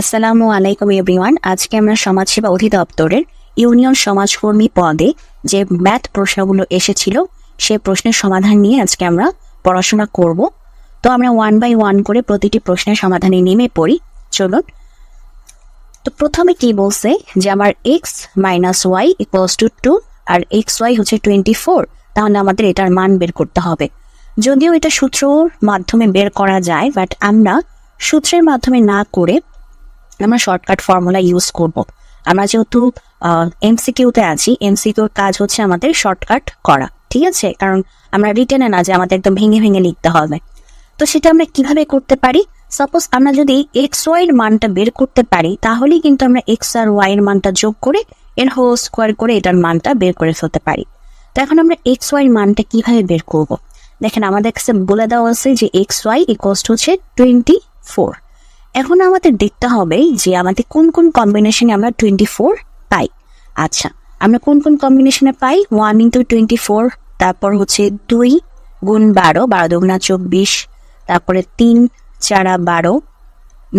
আসসালামু আলাইকুম এভরিওয়ান। আজকে আমরা সমাজসেবা অধিদপ্তরের ইউনিয়ন সমাজকর্মী পদে যে ম্যাথ প্রশ্নগুলো এসেছিল, সে প্রশ্নের সমাধান নিয়ে আজকে আমরা পড়াশোনা করব। তো আমরা ওয়ান বাই ওয়ান করে প্রতিটি প্রশ্নের সমাধানে নেমে পড়ি। চলুন। তো প্রথমে কি বলছে যে আমার x minus y equals to two R x y হচ্ছে টোয়েন্টি ফোর তাহলে আমাদের এটার মান বের করতে হবে। যদিও এটা সূত্রর মাধ্যমে বের করা যায় বাট আমরা সূত্রের মাধ্যমে না করে আমরা শর্টকাট ফর্মুলা ইউজ করব। আমরা যেহেতু এমসিকিউতে আছি এমসিকিউর কাজ হচ্ছে আমাদের শর্টকাট করা, ঠিক আছে? কারণ আমরা রিটেনে না যে আমাদের একদম ভেঙে ভেঙে লিখতে হবে। তো সেটা আমরা কীভাবে করতে পারি? সাপোজ আমরা যদি এক্স ওয়াই এর মানটা বের করতে পারি, তাহলেই কিন্তু আমরা এক্স আর ওয়াই এর মানটা যোগ করে এর হোল স্কোয়ার করে এটার মানটা বের করে ফেলতে পারি। তো এখন আমরা এক্স ওয়াই এর মানটা কীভাবে বের করব? দেখেন, আমাদের কাছে বলে দেওয়া আছে যে এক্স ওয়াই ইকোয়াস হচ্ছে টোয়েন্টি ফোর এখন আমাদের দেখতে হবে যে আমাদের কোন কোন কম্বিনেশনে আমরা টোয়েন্টি ফোর পাই। আচ্ছা আমরা কোন কোন কম্বিনেশনে পাই? ওয়ান ইন্টু টোয়েন্টি ফোর তারপর হচ্ছে দুই গুণ বারো বারো দুগুণা চব্বিশ, তারপরে তিন চারা বারো,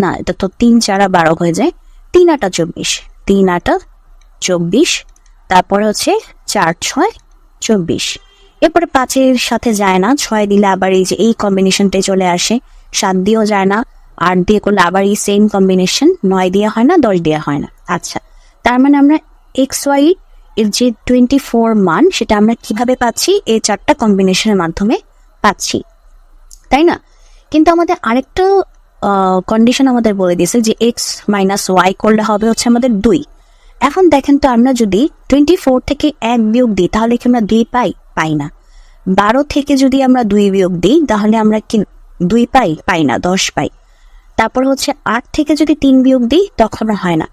না, এটা তো তিন চারা বারো হয়ে যায়। তিন আটা চব্বিশ, তিন আটা চব্বিশ, তারপরে হচ্ছে চার ছয় চব্বিশ। এরপরে পাঁচের সাথে যায় না, ছয় দিলে আবার এই যে এই কম্বিনেশনটাই চলে আসে, সাত দিয়েও যায় না। আট দিয়ে করলে আবার এই সেম কম্বিনেশন নয় দিয়ে হয় না, দশ দিয়ে হয় না। আচ্ছা তার মানে আমরা এক্স ওয়াই এর যে টোয়েন্টি ফোর মান, সেটা আমরা কীভাবে পাচ্ছি? এই চারটা কম্বিনেশনের মাধ্যমে পাচ্ছি। তাই না? কিন্তু আমাদের আরেকটা কন্ডিশন আমাদের বলে দিয়েছে যে এক্স মাইনাস ওয়াই করলে হবে হচ্ছে আমাদের দুই। এখন দেখেন তো আমরা যদি টোয়েন্টি ফোর থেকে এক বিয়োগ দিই, তাহলে কি আমরা দুই পাই? পাই না। বারো থেকে যদি আমরা দুই বিয়োগ দিই, তাহলে আমরা কি দুই পাই? পাই না, দশ পাই। তারপর হচ্ছে আট থেকে যদি তিন বিয়োগ দিই, তখন হয় না।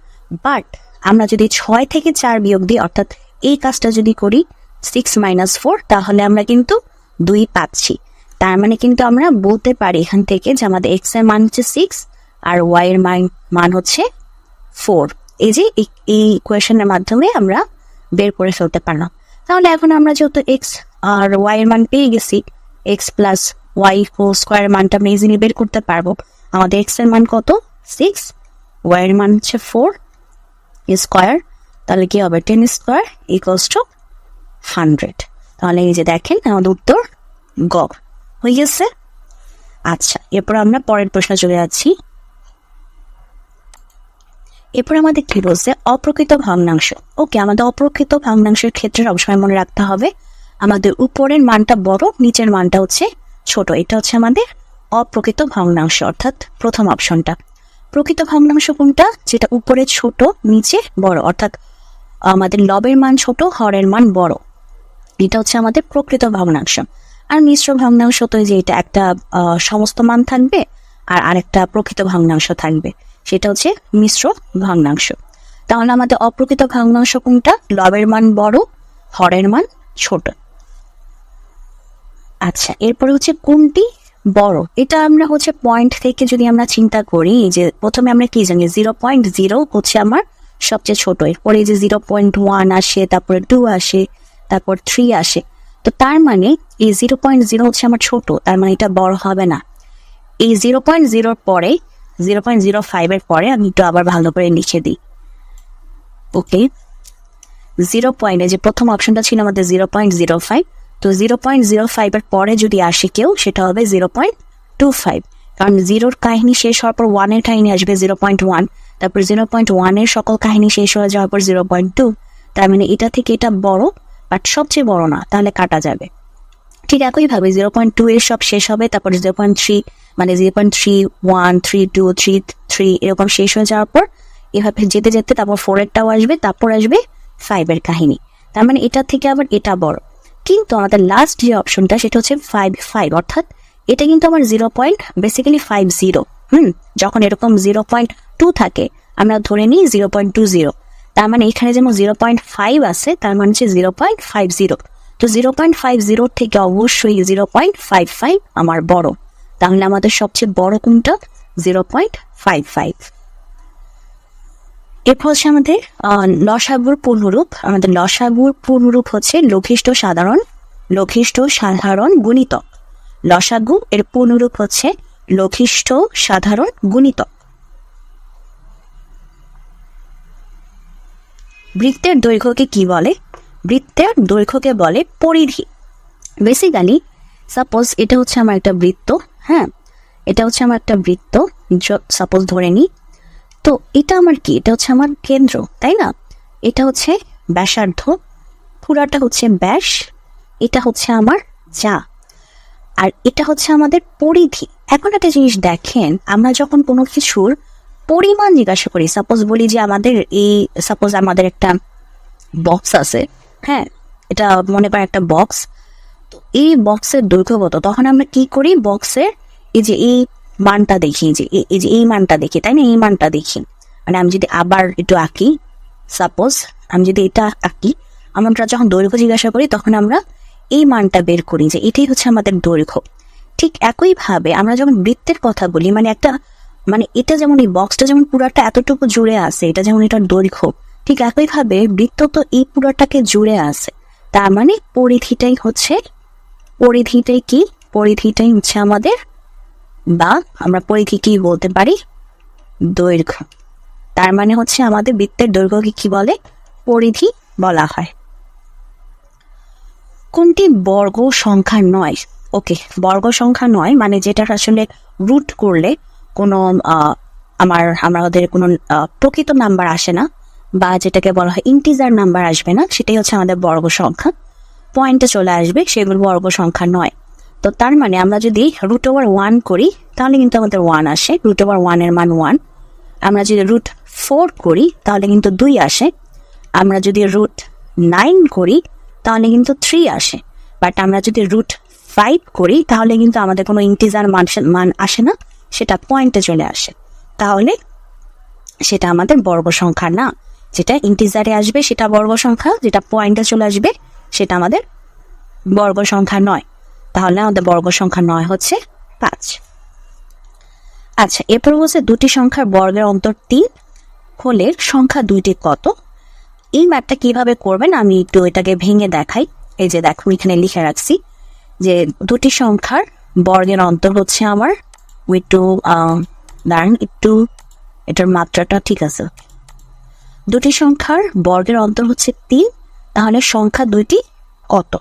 বাট আমরা যদি ছয় থেকে চার বিয়োগ দিই, অর্থাৎ এই কাজটা যদি করি সিক্স মাইনাস ফোর তাহলে আমরা কিন্তু দুই পাচ্ছি। তার মানে কিন্তু আমরা বলতে পারি এখান থেকে যে আমাদের এক্সের মান হচ্ছে সিক্স আর ওয়াই এর মান মান হচ্ছে ফোর এই যে এই- ইকুয়েশনের মাধ্যমে আমরা বের করে ফেলতে পারলাম। তাহলে এখন আমরা যেহেতু এক্স আর ওয়াই এর মান পেয়ে গেছি এক্স প্লাস ওয়াই স্কোয়ার মানটা আমরা ইজিলি বের করতে পারব। আমাদের এক্সের মান কত? সিক্স ওয়াই এর মান হচ্ছে ফোর স্কোয়ার তাহলে কি হবে? Ten square equals to hundred তাহলে এই যে দেখেন, আমাদের উত্তর গ হয়ে গেছে। আচ্ছা এরপর আমরা পরের প্রশ্ন চলে যাচ্ছি। এরপর আমাদের কি বলছে? অপ্রকৃত ভগ্নাংশ। ওকে, আমাদের অপ্রকৃত ভগ্নাংশের ক্ষেত্রে সবসময় মনে রাখতে হবে, আমাদের উপরের মানটা বড়, নিচের মানটা হচ্ছে ছোট। এটা হচ্ছে আমাদের অপ্রকৃত ভগ্নাংশ, অর্থাৎ প্রথম অপশনটা। প্রকৃত ভগ্নাংশ কোনটা? যেটা উপরে ছোট, নিচে বড়, অর্থাৎ আমাদের লবের মান ছোট, হরের মান বড়। এটা হচ্ছে আমাদের প্রকৃত ভগ্নাংশ। আর মিশ্র ভগ্নাংশ তো যে এটা একটা সমস্ত মান থাকবে, আর আরেকটা প্রকৃত ভগ্নাংশ থাকবে। সেটা হচ্ছে মিশ্র ভগ্নাংশ। তাহলে আমাদের অপ্রকৃত ভগ্নাংশ কোনটা? লবের মান বড়, হরের মান ছোট। আচ্ছা এরপরে হচ্ছে কোনটি? বড়। এটা আমরা হচ্ছে পয়েন্ট থেকে যদি আমরা চিন্তা করি যে প্রথমে আমরা কি জানি? জিরো পয়েন্ট জিরো হচ্ছে আমার সবচেয়ে ছোট। এরপরে যে জিরো পয়েন্ট ওয়ান আসে, তারপরে টু আসে, তারপর থ্রি আসে। তো তার মানে এই জিরো পয়েন্ট জিরো হচ্ছে আমার ছোট, তার মানে এটা বড় হবে না। এই জিরো পয়েন্ট জিরোর পরে জিরো পয়েন্ট জিরো ফাইভের পরে আমি একটু আবার ভালো করে লিখে দিই। ওকে জিরো পয়েন্টে যে প্রথম অপশনটা ছিল আমাদের জিরো পয়েন্ট জিরো ফাইভ তো জিরো পয়েন্ট জিরো ফাইভের পরে যদি আসে কেউ, সেটা হবে জিরো পয়েন্ট টু ফাইভ কারণ জিরোর কাহিনী শেষ হওয়ার পর ওয়ানের কাহিনী আসবে জিরো পয়েন্ট ওয়ান তারপর জিরো পয়েন্ট ওয়ানের সকল কাহিনী শেষ হয়ে যাওয়ার পর জিরো পয়েন্ট টু তার মানে এটা থেকে এটা বড় বাট সবচেয়ে বড় না, তাহলে কাটা যাবে। ঠিক একইভাবে জিরো পয়েন্ট টু এর সব শেষ হবে, তারপর জিরো পয়েন্ট থ্রি মানে zero point three one three two three three এরকম শেষ হয়ে যাওয়ার পর এভাবে যেতে যেতে তারপর ফোর এরটাও আসবে, তারপর আসবে ফাইভের কাহিনী। তার মানে এটা থেকে আবার এটা বড়। কিন্তু আমাদের লাস্ট যে অপশনটা সেটা হচ্ছে ফাইভ ফাইভ অর্থাৎ এটা কিন্তু আমার zero point basically five zero হুম? যখন এরকম জিরো পয়েন্ট টু থাকে, আমরা ধরে নিই জিরো পয়েন্ট টু জিরো তার মানে এখানে যেমন জিরো পয়েন্ট ফাইভ আছে, তার মানে হচ্ছে জিরো পয়েন্ট ফাইভ জিরো তো জিরো পয়েন্ট ফাইভ জিরোর থেকে অবশ্যই জিরো পয়েন্ট ফাইভ ফাইভ আমার বড়, তাহলে আমাদের সবচেয়ে বড় কোনটা? জিরো পয়েন্ট ফাইভ ফাইভ এরপর হচ্ছে আমাদের নশাবুর পূর্ণরূপ। আমাদের নশাবুর পূর্ণরূপ হচ্ছে লঘিষ্ঠ সাধারণ লঘিষ্ঠ সাধারণ গুণিতক লসাগু এর পূর্ণরূপ হচ্ছে লঘিষ্ঠ সাধারণ গুণিতক বৃত্তের দৈর্ঘ্যকে কি বলে? বৃত্তের দৈর্ঘ্যকে বলে পরিধি। বেসিক্যালি সাপোজ এটা হচ্ছে আমার একটা বৃত্ত হ্যাঁ? এটা হচ্ছে আমার একটা বৃত্ত সাপোজ ধরে নিই তো এটা আমার কি? এটা হচ্ছে আমার কেন্দ্র, তাই না? এটা হচ্ছে ব্যাসার্ধ, পুরাটা হচ্ছে ব্যাস, এটা হচ্ছে আমার যা আর এটা হচ্ছে আমাদের পরিধি। এখন একটা জিনিস দেখেন, আমরা যখন কোনো কিছুর পরিমাণ জিজ্ঞাসা করি সাপোজ বলি যে আমাদের এই সাপোজ আমাদের একটা বক্স আছে হ্যাঁ এটা মনে করেন একটা বক্স তো এই বক্সের দৈর্ঘ্য কত? তখন আমরা কি করি? বক্সের এই যে এই মানটা দেখি যে এই- যে এই মানটা দেখি, তাই না? এই মানটা দেখি। মানে আমি যদি আবার একটু আঁকি সাপোজ আমি যদি এটা আঁকি, আমরা যখন দৈর্ঘ্য জিজ্ঞাসা করি, তখন আমরা এই মানটা বের করি যে, এটাই হচ্ছে আমাদের দৈর্ঘ্য। ঠিক একইভাবে আমরা যখন বৃত্তের কথা বলি মানে একটা মানে এটা যেমন এই বক্সটা যেমন পুরাটা এতটুকু জুড়ে আছে, এটা যেমন এটার দৈর্ঘ্য, ঠিক একইভাবে বৃত্ত তো এই পুরাটাকে জুড়ে আছে। তার মানে পরিধিটাই হচ্ছে, পরিধিটাই কি? পরিধিটাই হচ্ছে আমাদের বা আমরা পরিধি কি বলতে পারি? দৈর্ঘ্য। তার মানে হচ্ছে আমাদের বৃত্তের দৈর্ঘ্যকে কি বলে? পরিধি বলা হয়। কোনটি বর্গ সংখ্যা নয়? ওকে, বর্গ সংখ্যা নয় মানে যেটার আসলে রুট করলে কোনো আমার, আমাদের কোনো প্রকৃত নাম্বার আসে না বা যেটাকে বলা হয় ইন্টিজার নাম্বার আসবে না, সেটাই হচ্ছে আমাদের বর্গ সংখ্যা। পয়েন্টে চলে আসবে, সেগুলো বর্গ সংখ্যা নয়। তো তার মানে আমরা যদি রুট ওভার ওয়ান করি, তাহলে কিন্তু আমাদের ওয়ান আসে। রুট ওভার ওয়ানের মান ওয়ান আমরা যদি রুট ফোর করি, তাহলে কিন্তু দুই আসে। আমরা যদি রুট নাইন করি, তাহলে কিন্তু থ্রি আসে। বাট আমরা যদি রুট ফাইভ করি, তাহলে কিন্তু আমাদের কোনো ইন্টিজার মান মান আসে না। সেটা পয়েন্টে চলে আসে। তাহলে সেটা আমাদের বর্গ সংখ্যা না। যেটা ইন্টিজারে আসবে, সেটা বর্গ সংখ্যা। যেটা পয়েন্টে চলে আসবে, সেটা আমাদের বর্গ সংখ্যা নয়। তাহলে আমাদের বর্গ সংখ্যা নয় হচ্ছে পাঁচ। আচ্ছা এরপর বলছে দুটি সংখ্যার বর্গের অন্তর তিন হলে সংখ্যা দুইটি কত? এই ম্যাপটা কীভাবে করবেন? আমি একটু এটাকে ভেঙে দেখাই। এই যে দেখো এখানে লিখে রাখছি যে দুটি সংখ্যার বর্গের অন্তর হচ্ছে আমার, একটু দাঁড়ান, একটু, এটার মাত্রাটা ঠিক আছে। দুটি সংখ্যার বর্গের অন্তর হচ্ছে তিন, তাহলে সংখ্যা দুইটি কত?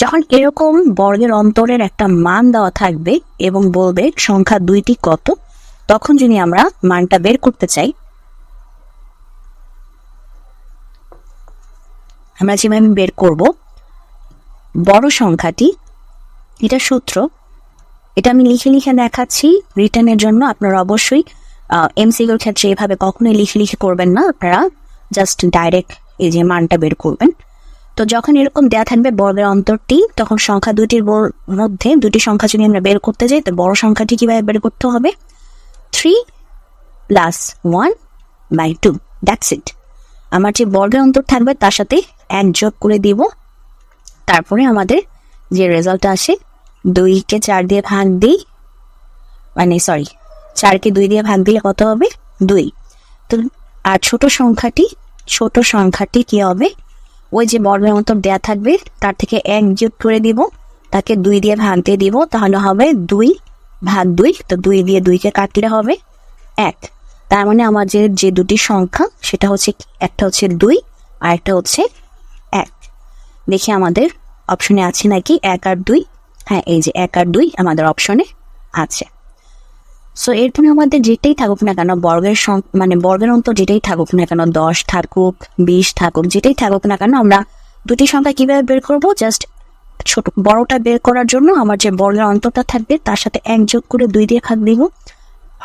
যখন এরকম বর্গের অন্তরের একটা মান দেওয়া থাকবে এবং বলবে সংখ্যা দুইটি কত, তখন যদি আমরা মানটা বের করতে চাই, আমরা যেভাবে বের করব, বড় সংখ্যাটি, এটা সূত্র, এটা আমি লিখে লিখে দেখাচ্ছি রিটার্নের জন্য আপনারা অবশ্যই এমসিগুর ক্ষেত্রে এভাবে কখনোই লিখে লিখে করবেন না, আপনারা জাস্ট ডাইরেক্ট এই যে মানটা বের করবেন। তো যখন এরকম দেয়া থাকবে বর্গের অন্তরটি, তখন সংখ্যা দুটির মধ্যে দুটি সংখ্যা যদি আমরা বের করতে যাই, তো বড় সংখ্যাটি কীভাবে বের করতে হবে? Three plus one by two, that's it. আমার যে বর্গের অন্তর থাকবে, তার সাথে এক যোগ করে দিব। তারপরে আমাদের যে রেজাল্ট আসে দুইকে চার দিয়ে ভাগ দিই মানে সরি চারকে দুই দিয়ে ভাগ দিলে কত হবে? দুই। তো আর ছোট সংখ্যাটি ছোট সংখ্যাটি কি হবে? ওই যে বর্গের মতো দেয়া থাকবে, তার থেকে এক যোগ করে দিব, তাকে দুই দিয়ে ভাগ দিয়ে দিব, তাহলে হবে দুই ভাগ দুই, তো দুই দিয়ে দুইকে কাটলে হবে এক। তার মানে আমাদের যে দুটি সংখ্যা, সেটা হচ্ছে একটা হচ্ছে দুই, আর একটা হচ্ছে এক। দেখি আমাদের অপশনে আছে নাকি এক আর দুই? হ্যাঁ এই যে এক আর দুই আমাদের অপশনে আছে। সো এরপরে আমাদের যেটাই থাকুক না কেন, বর্গের মানে বর্গের অন্তর যেটাই থাকুক না কেন, দশ থাকুক, বিশ থাকুক, যেটাই থাকুক না কেন, আমরা দুটি সংখ্যা কীভাবে বের করব? জাস্ট ছোট, বড়টা বের করার জন্য আমার যে বর্গের অন্তরটা থাকবে, তার সাথে এক যোগ করে দুই দিয়ে ভাগ দিব।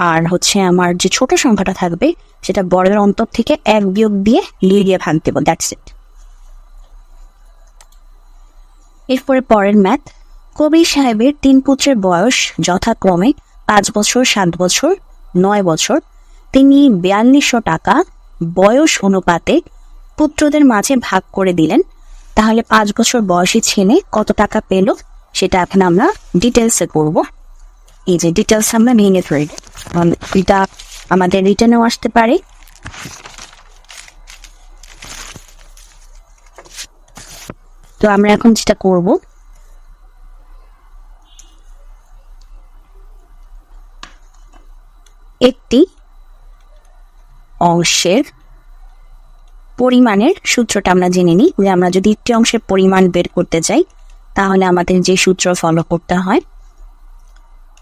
আর হচ্ছে আমার যে ছোট সংখ্যাটা থাকবে, সেটা বর্গের অন্তর থেকে এক বিয়োগ দিয়ে লিয়ে দিয়ে ভাগ দেবো দ্যাটস ইট এরপরে পরের ম্যাথ কবির সাহেবের তিন পুত্রের বয়স যথাক্রমে পাঁচ বছর, সাত বছর, নয় বছর। তিনি বিয়াল্লিশশো টাকা বয়স অনুপাতে পুত্রদের মাঝে ভাগ করে দিলেন। তাহলে পাঁচ বছর বয়সী ছেলে কত টাকা পেল সেটা এখন আমরা ডিটেলসে করব এই যে ডিটেলস আমরা ভেঙে ফেলি এটা আমাদের রিটার্নেও আসতে পারে। তো আমরা এখন যেটা করব একটি অংশের পরিমাণের সূত্রটা আমরা জেনে নিই। যে আমরা যদি একটি অংশের পরিমাণ বের করতে চাই, তাহলে আমাদের যে সূত্র ফলো করতে হয়,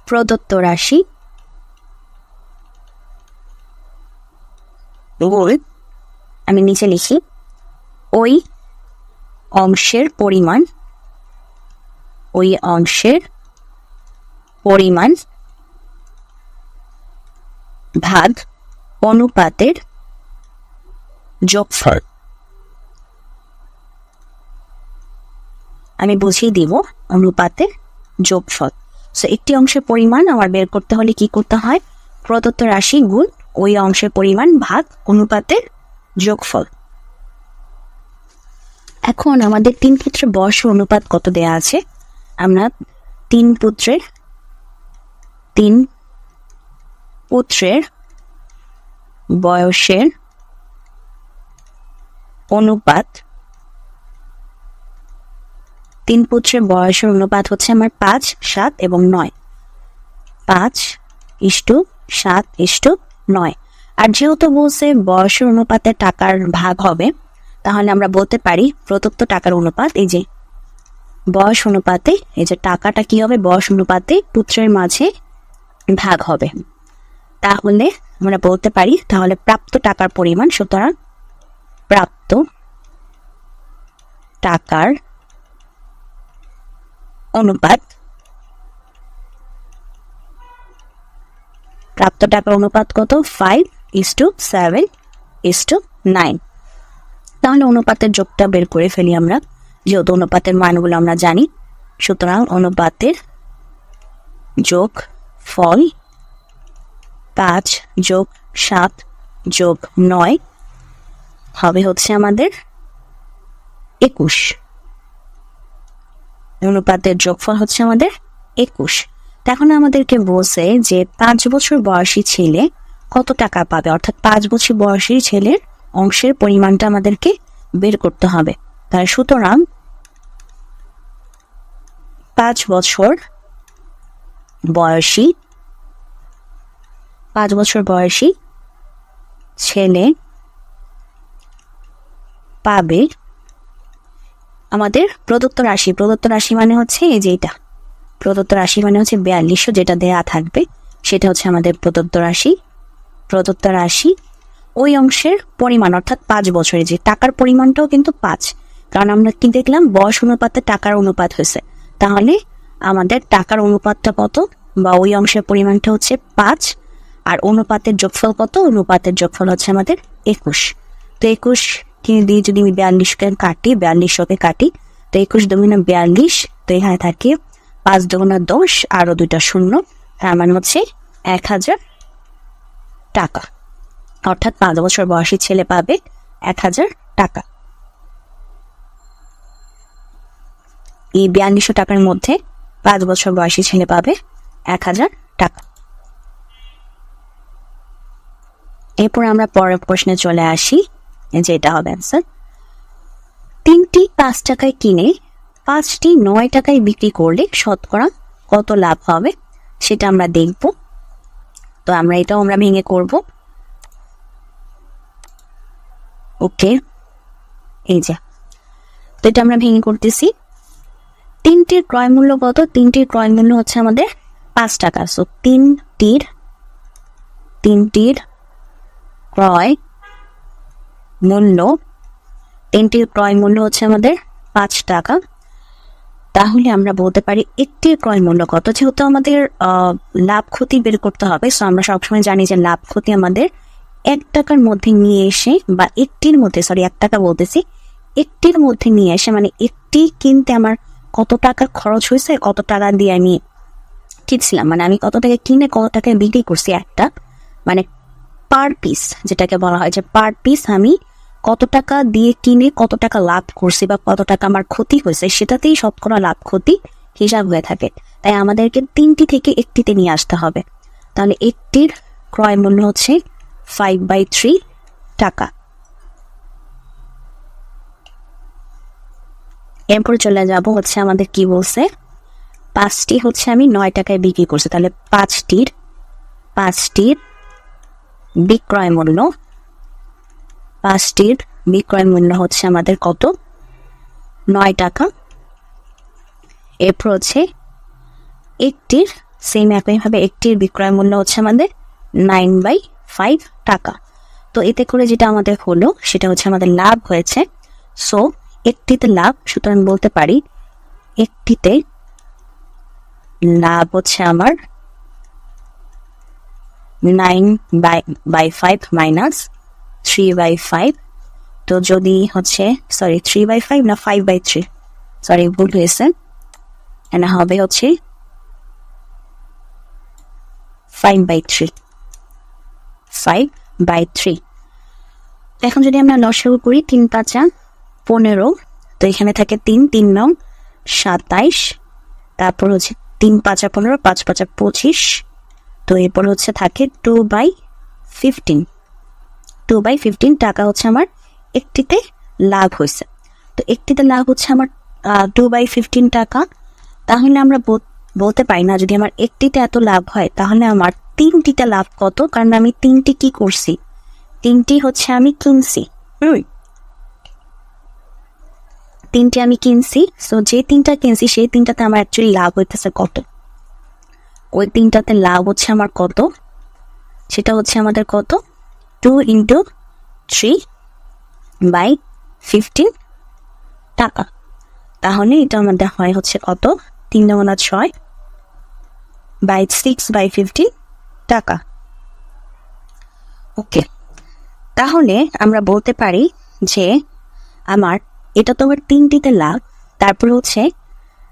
প্রদত্ত রাশি আমি নিচে লিখি, ওই অংশের পরিমাণ, ওই অংশের পরিমাণ ভাগ অনুপাতের যোগফল। আমি বুঝিয়ে দিব অনুপাতের যোগফল। সো একটি অংশের পরিমাণ আমার বের করতে হলে কি করতে হয়? প্রদত্ত রাশি গুণ ওই অংশের পরিমাণ ভাগ অনুপাতের যোগফল। এখন আমাদের তিন পুত্রের বয়স অনুপাত কত দেয়া আছে? আমরা তিন পুত্রের তিন পুত্রের বয়সের অনুপাত। তিন পুত্রের বয়সের অনুপাত হচ্ছে আমার পাঁচ, সাত এবং নয়। পাঁচ ইষ্টু সাত ইষ্টু নয়। আর যেহেতু বলছে বয়সের অনুপাতে টাকার ভাগ হবে, তাহলে আমরা বলতে পারি প্রদত্ত টাকার অনুপাত, এই যে বয়স অনুপাতে, এই যে টাকাটা কি হবে? বয়স অনুপাতে পুত্রের মাঝে ভাগ হবে। তাহলে আমরা বলতে পারি, তাহলে প্রাপ্ত টাকার পরিমাণ সুতরাং প্রাপ্ত টাকার অনুপাত, প্রাপ্ত টাকার অনুপাত কত? Five is to seven is to nine তাহলে অনুপাতের যোগটা বের করে ফেলি আমরা, যেহেতু অনুপাতের মানগুলো আমরা জানি, সুতরাং অনুপাতের যোগ ফল পাঁচ যোগ সাত যোগ নয় হবে হচ্ছে আমাদের একুশ। অনুপাতের যোগফল হচ্ছে আমাদের একুশ। এখন আমাদেরকে বলছে যে পাঁচ বছর বয়সী ছেলে কত টাকা পাবে? অর্থাৎ পাঁচ বছর বয়সী ছেলের অংশের পরিমাণটা আমাদেরকে বের করতে হবে। তাই সুতরাং পাঁচ বছর বয়সী পাঁচ বছর বয়সী ছেলে পাবে আমাদের প্রদত্ত রাশি। প্রদত্ত রাশি মানে হচ্ছে এই যে এটা। প্রদত্ত রাশি মানে হচ্ছে বিয়াল্লিশশো যেটা দেয়া থাকবে, সেটা হচ্ছে আমাদের প্রদত্ত রাশি। প্রদত্ত রাশি ওই অংশের পরিমাণ, অর্থাৎ পাঁচ বছরে যে টাকার পরিমাণটাও কিন্তু পাঁচ। কারণ আমরা কি দেখলাম, বয়স অনুপাতে টাকার অনুপাত হয়েছে। তাহলে আমাদের টাকার অনুপাতটা কত বা ওই অংশের পরিমাণটা হচ্ছে পাঁচ। আর অনুপাতের যোগফল কত? অনুপাতের যোগফল হচ্ছে আমাদের একুশ। তো একুশ দিয়ে যদি আমি বিয়াল্লিশকে কাটি বিয়াল্লিশশোকে কাটি, তো একুশ দুগুণা বিয়াল্লিশ, তো এখানে থাকে পাঁচ দুগুণা দশ, আরও দুইটা শূন্য, তার মানে হচ্ছে এক হাজার টাকা। অর্থাৎ পাঁচ বছর বয়সী ছেলে পাবে এক হাজার টাকা। এই বিয়াল্লিশশো টাকার মধ্যে পাঁচ বছর বয়সী ছেলে পাবে এক হাজার টাকা। এরপর আমরা পরের প্রশ্নে চলে আসি যেটা হবে অ্যান্সার তিনটি পাঁচ টাকায় কিনে পাঁচটি নয় টাকায় বিক্রি করলে শতকরা কত লাভ হবে সেটা আমরা দেখব। তো আমরা এটাও আমরা ভেঙে করব। ওকে, এই যে। তো এটা আমরা ভেঙে করতেছি। তিনটির ক্রয় মূল্য কত? তিনটির ক্রয় মূল্য হচ্ছে আমাদের পাঁচ টাকা। সো তিনটির তিনটির ক্রয় মূল্য। তিনটির ক্রয় মূল্য হচ্ছে আমাদের পাঁচ টাকা। তাহলে আমরা বলতে পারি একটির ক্রয় মূল্য কত? যেহেতু আমাদের লাভ ক্ষতি বের করতে হবে সো আমরা সবসময় জানি যে লাভ ক্ষতি আমাদের এক টাকার মধ্যে নিয়ে এসে বা একটির মধ্যে সরি এক টাকা বলতেছি, একটির মধ্যে নিয়ে এসে মানে একটি কিনতে আমার কত টাকা খরচ হয়েছে, কত টাকা দিয়ে আমি কিনছিলাম মানে আমি কত টাকা কিনে, কত টাকায় বিক্রি করছি একটা মানে পার পিস যেটাকে বলা হয় যে পার পিস আমি কত টাকা দিয়ে কিনে কত টাকা লাভ করছি বা কত টাকা আমার ক্ষতি হয়েছে, সেটাতেই শতকরা লাভ ক্ষতি হিসাব হয়ে থাকে। তাই আমাদেরকে তিনটি থেকে একটিতে নিয়ে আসতে হবে। তাহলে একটির ক্রয় মূল্য হচ্ছে ফাইভ বাই থ্রি টাকা। এরপর চলে যাব হচ্ছে আমাদের কি বলছে? পাঁচটি হচ্ছে আমি নয় টাকায় বিক্রি করছি। তাহলে পাঁচটির পাঁচটির বিক্রয় মূল্য পাঁচটির বিক্রয় মূল্য হচ্ছে আমাদের কত? নয় টাকা। এরপর হচ্ছে একটির সেম একইভাবে একটির বিক্রয় মূল্য হচ্ছে আমাদের নাইন বাই ফাইভ টাকা। তো এতে করে যেটা আমাদের হলো, সেটা হচ্ছে আমাদের লাভ হয়েছে। সো একটিতে লাভ, সুতরাং বলতে পারি, একটিতে লাভ হচ্ছে আমার nine by by minus three by five তো যদি হচ্ছে সরি থ্রি বাই ফাইভ না ফাইভ বাই থ্রি সরি ভুল হয়েছে। এনা হবে হচ্ছে five by three five by three এখন যদি আমরা লসাগু করি, তিন পাঁচা পনেরো। তো এখানে থাকে তিন তিন নং সাতাইশ। তারপর হচ্ছে তিন পাঁচা পনেরো, পাঁচ পাঁচা পঁচিশ। তো এরপর হচ্ছে থাকে two by fifteen two by fifteen টাকা হচ্ছে আমার একটিতে লাভ হয়েছে। তো একটিতে লাভ হচ্ছে আমার টু বাই ফিফটিন টাকা। তাহলে আমরা বল- বলতে পারি না, যদি আমার একটিতে এত লাভ হয়, তাহলে আমার তিনটিতে লাভ কত? কারণ আমি তিনটি কি করছি? তিনটি হচ্ছে আমি কিনছি। হুম। তিনটি আমি কিনছি সো যে তিনটা কিনছি, সেই তিনটাতে আমার অ্যাকচুয়ালি লাভ হইতেছে কত? ওই তিনটাতে লাভ হচ্ছে আমার কত? সেটা হচ্ছে আমাদের কত? Two into three by fifteen টাকা। তাহলে এটা আমাদের হয় হচ্ছে কত? তিন নমুনা ছয় বাই সিক্স বাই ফিফটিন টাকা। ওকে তাহলে আমরা বলতে পারি যে আমার, এটা তো আমার তিনটিতে লাভ, তারপরে হচ্ছে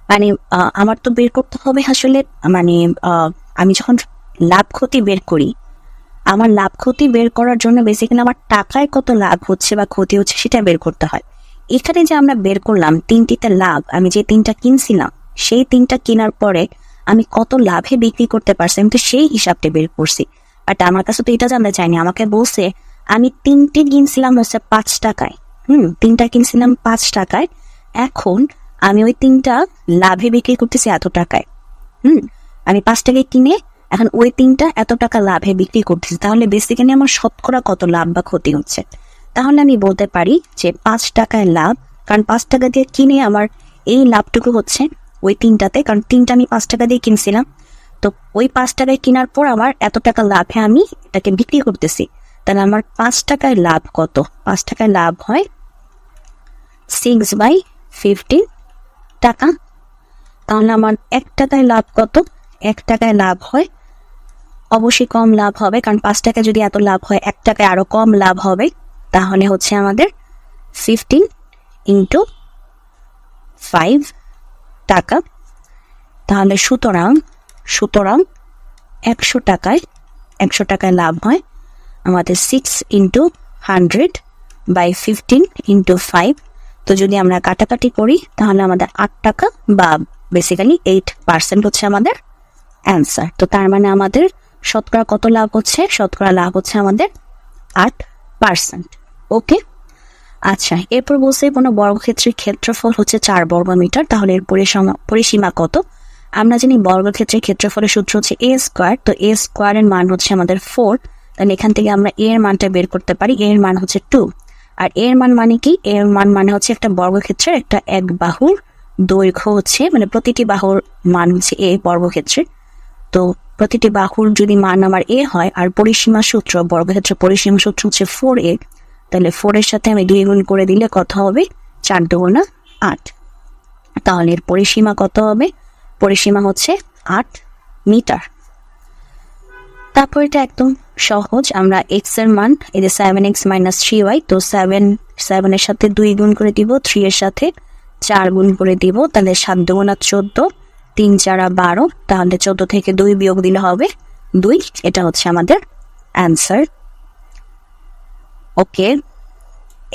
মানে আমার তো বের করতে হবে আসলে মানে আমি যখন লাভ ক্ষতি বের করি, আমার লাভ ক্ষতি বের করার জন্য বেসিক্যালি আমার টাকায় কত লাভ হচ্ছে বা ক্ষতি হচ্ছে সেটা বের করতে হয়। এখানে যে আমরা বের করলাম তিনটিতে লাভ, আমি যে তিনটা কিনছিলাম, সেই তিনটা কেনার পরে আমি কত লাভে বিক্রি করতে পারছি, আমি তো সেই হিসাবটা বের করছি। বাট আমার কাছে তো এটা জানতে চাইনি আমাকে বলছে, আমি তিনটে কিনছিলাম হচ্ছে পাঁচ টাকায়। হুম, তিনটা কিনছিলাম পাঁচ টাকায়, এখন আমি ওই তিনটা লাভে বিক্রি করতেছি এত টাকায়। হুম? আমি পাঁচ টাকায় কিনে এখন ওই তিনটা এত টাকা লাভে বিক্রি করতেছি। তাহলে বেসিক্যালি আমার শতকরা কত লাভ বা ক্ষতি হচ্ছে? তাহলে আমি বলতে পারি যে পাঁচ টাকায় লাভ, কারণ পাঁচ টাকা দিয়ে কিনে আমার এই লাভটুকু হচ্ছে ওই তিনটাতে, কারণ তিনটা আমি পাঁচ টাকা দিয়ে কিনছিলাম। তো ওই পাঁচ টাকায় কেনার পর আমার এত টাকা লাভে আমি এটাকে বিক্রি করতেছি। তাহলে আমার পাঁচ টাকায় লাভ কত? পাঁচ টাকায় লাভ হয় সিক্স বাই ফিফটিন টাকা? তাহলে আমার এক টাকায় লাভ কত? এক টাকায় লাভ হয়। অবশ্যই কম লাভ হবে, কারণ পাঁচ টাকায় যদি এত লাভ হয়, এক টাকায় আরও কম লাভ হবে, তাহলে হচ্ছে আমাদের ফিফটিন ইন্টু ফাইভ টাকা। তাহলে সুতরাং সুতরাং একশো টাকায় একশো টাকায় লাভ হয়। আমাদের six into hundred by fifteen into five তো যদি আমরা কাটাকাটি করি, তাহলে আমাদের আট টাকা বা বেসিক্যালি এইট পার্সেন্ট হচ্ছে আমাদের অ্যান্সার তো তার মানে আমাদের শতকরা কত লাভ হচ্ছে? শতকরা লাভ হচ্ছে আমাদের আট পার্সেন্ট ওকে আচ্ছা এরপর বলছে কোনো বর্গক্ষেত্রের ক্ষেত্রফল হচ্ছে চার বর্গ মিটার তাহলে এর পরিসীমা কত? আমরা জানি বর্গক্ষেত্রের ক্ষেত্রফলের সূত্র হচ্ছে এ স্কোয়ার তো এ স্কোয়ারের মান হচ্ছে আমাদের ফোর তাহলে এখান থেকে আমরা এর মানটা বের করতে পারি এর মান হচ্ছে টু আর এর মান মানে কি? এর মান মানে হচ্ছে একটা বর্গক্ষেত্রের একটা এক বাহুর দৈর্ঘ্য হচ্ছে মানে প্রতিটি বাহুর মান হচ্ছে এ বর্গক্ষেত্রে তো প্রতিটি বাহুর যদি মান আমার এ হয়, আর পরিসীমা সূত্র বর্গক্ষেত্র পরিসীমা সূত্র হচ্ছে ফোর এ, তাহলে ফোর এর সাথে আমি দুই গুণ করে দিলে কত হবে? চার দুগুণা আট। তাহলে এর পরিসীমা কত হবে? পরিসীমা হচ্ছে আট মিটার। তারপর এটা একদম সহজ। আমরা এক্সের মান, এই যে seven x minus three y তো সেভেন সেভেনের সাথে দুই গুণ করে দিব থ্রি এর সাথে চার গুণ করে দিব, তাহলে সাত দুগুণা চোদ্দ, তিন চারা বারো, তাহলে চোদ্দ থেকে দুই বিয়োগ দিলে হবে দুই। এটা হচ্ছে আমাদের অ্যান্সার ওকে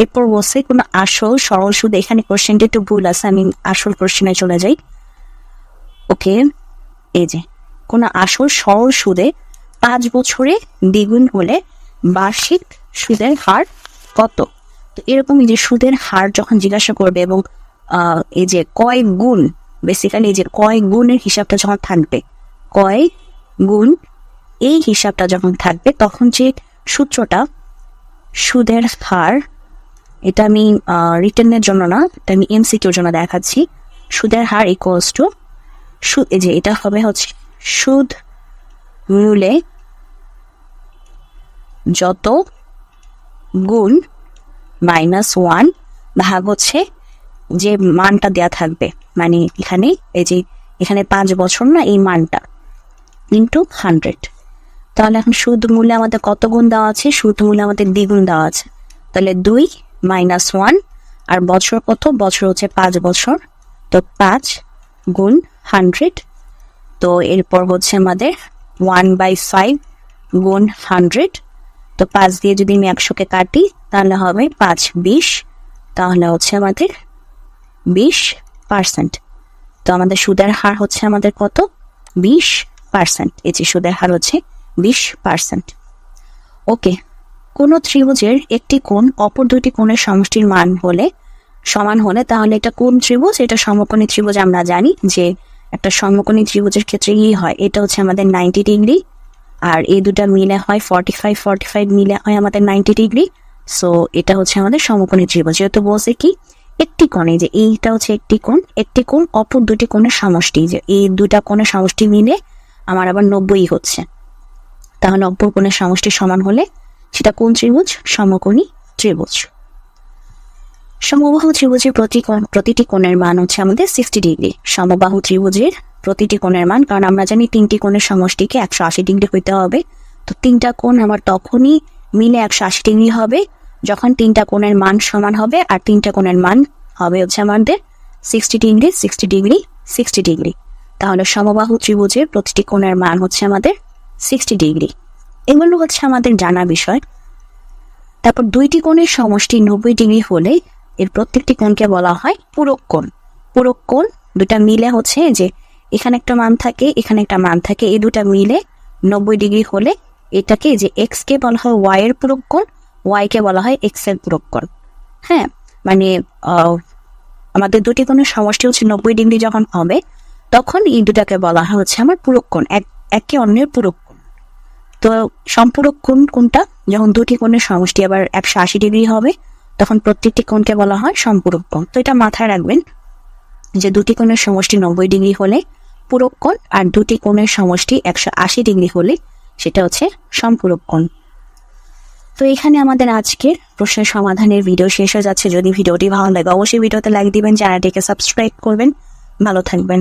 এরপর বসে কোনো আসল, সরল সুদ, এখানে কোশ্চেনটা একটু ভুল আছে, আমি আসল কোশ্চেনে চলে যাই। ওকে এই যে কোনো আসল, সরল সুদে পাঁচ বছরে দ্বিগুণ হলে বার্ষিক সুদের হার কত? তো এরকম যে সুদের হার যখন জিজ্ঞাসা করবে এবং এই যে কয় গুণ বেসিক্যালি এই যে কয় গুণের হিসাবটা যখন থাকবে, কয় গুণ এই হিসাবটা যখন থাকবে, তখন যে সূত্রটা সুদের হার, এটা আমি রিটার্নের জন্য না, এটা আমি এমসিকিউর জন্য দেখাচ্ছি। সুদের হার ইকুয়ালস টু সুদ এই যে এটা হবে হচ্ছে সুদ মূলে যত গুণ মাইনাস ওয়ান ভাগ হচ্ছে যে মানটা দেয়া থাকবে। মানে এখানে এই যে এখানে পাঁচ বছর না এই মানটা ইন্টু হান্ড্রেড তাহলে এখন সুদ মূল্যে আমাদের কত গুণ দেওয়া আছে? সুদ মূল্যে আমাদের দ্বিগুণ দেওয়া আছে। তাহলে দুই মাইনাস ওয়ান আর বছর কত? বছর হচ্ছে পাঁচ বছর। তো পাঁচ গুণ হান্ড্রেড তো এরপর হচ্ছে আমাদের ওয়ান বাই ফাইভ গুণ হান্ড্রেড তো পাঁচ দিয়ে যদি আমি একশোকে কাটি, তাহলে হবে পাঁচ বিশ। তাহলে হচ্ছে আমাদের বিশ পার্সেন্ট তো আমাদের সুদের হার হচ্ছে আমাদের কত? বিশ পার্সেন্ট এই যে সুদের হার হচ্ছে বিশ পার্সেন্ট ওকে, কোনো ত্রিভুজের একটি কোণ অপর দুটি কোণের সমষ্টির মান হলে সমান হলে, তাহলে এটা কোন ত্রিভুজ? এটা সমকোণী ত্রিভুজ আমরা জানি যে একটা সমকোণী ত্রিভুজের ক্ষেত্রে কি হয়। এটা হচ্ছে আমাদের নাইনটি ডিগ্রি আর এই দুটা মিলে হয় ফর্টি ফাইভ ফর্টি ফাইভ মিলে হয় আমাদের নাইনটি ডিগ্রি সো এটা হচ্ছে আমাদের সমকোণী ত্রিভুজ। যেহেতু বলছে কি, একটি কোণে, যে এইটা হচ্ছে একটি কোণ একটি কোণ, অপর দুটি কোণের সমষ্টি, যে এই দুটা কোণের সমষ্টি মিলে আমার আবার নব্বই হচ্ছে। তাহলে অপর কোণের সমষ্টি সমান হলে সেটা কোন ত্রিভুজ? সমকোণী ত্রিভুজ। সমবাহু ত্রিভুজের প্রতি প্রতিটি কোণের মান হচ্ছে আমাদের সিক্সটি ডিগ্রি সমবাহু ত্রিভুজের প্রতিটি কোণের মান, কারণ আমরা জানি তিনটি কোণের সমষ্টিকে একশো আশি ডিগ্রি হইতে হবে। তো তিনটা কোণ আমার তখনই মিলে একশো আশি ডিগ্রি হবে, যখন তিনটা কোণের মান সমান হবে, আর তিনটা কোণের মান হবে হচ্ছে আমাদের sixty degree sixty degree sixty degree. তাহলে সমবাহু ত্রিভুজের প্রতিটি কোণের মান হচ্ছে আমাদের সিক্সটি ডিগ্রি। এগুলো হচ্ছে আমাদের জানা বিষয়। তারপর দুইটি কোণের সমষ্টি নব্বই ডিগ্রি হলে এর প্রত্যেকটি কোণকে বলা হয় পূরক কোণ। পূরক কোণ দুটা মিলে হচ্ছে যে এখানে একটা মান থাকে, এখানে একটা মান থাকে। এই দুটা মিলে নব্বই ডিগ্রি হলে এটাকে যে এক্স কে বলা হয় ওয়াই এর পূরক ওয়াই কে বলা হয় এক্সের পূরক হ্যাঁ? মানে আমাদের দুটি কোণের সমষ্টি হচ্ছে নব্বই ডিগ্রি যখন হবে, তখন এই দুটাকে বলা হচ্ছে আমার পূরক কোণ, এক, একে অন্যের পূরক তো সম্পূরক কোণ কোনটা যখন দুটি কোণের সমষ্টি আবার একশো আশি ডিগ্রি হবে, তখন প্রত্যেকটি কোণকে বলা হয় সম্পূরক কোণ। তো এটা মাথায় রাখবেন যে দুটি কোণের সমষ্টি নব্বই ডিগ্রি হলে পূরক কোণ আর দুটি কোণের সমষ্টি একশো আশি ডিগ্রি হলে সেটা হচ্ছে সম্পূরক কোণ তো এখানে আমাদের আজকের প্রশ্নের সমাধানের ভিডিও শেষ হয়ে যাচ্ছে। যদি ভিডিওটি ভালো লাগে, অবশ্যই ভিডিওতে লাইক দিবেন, চ্যানেলটিকে সাবস্ক্রাইব করবেন। ভালো থাকবেন।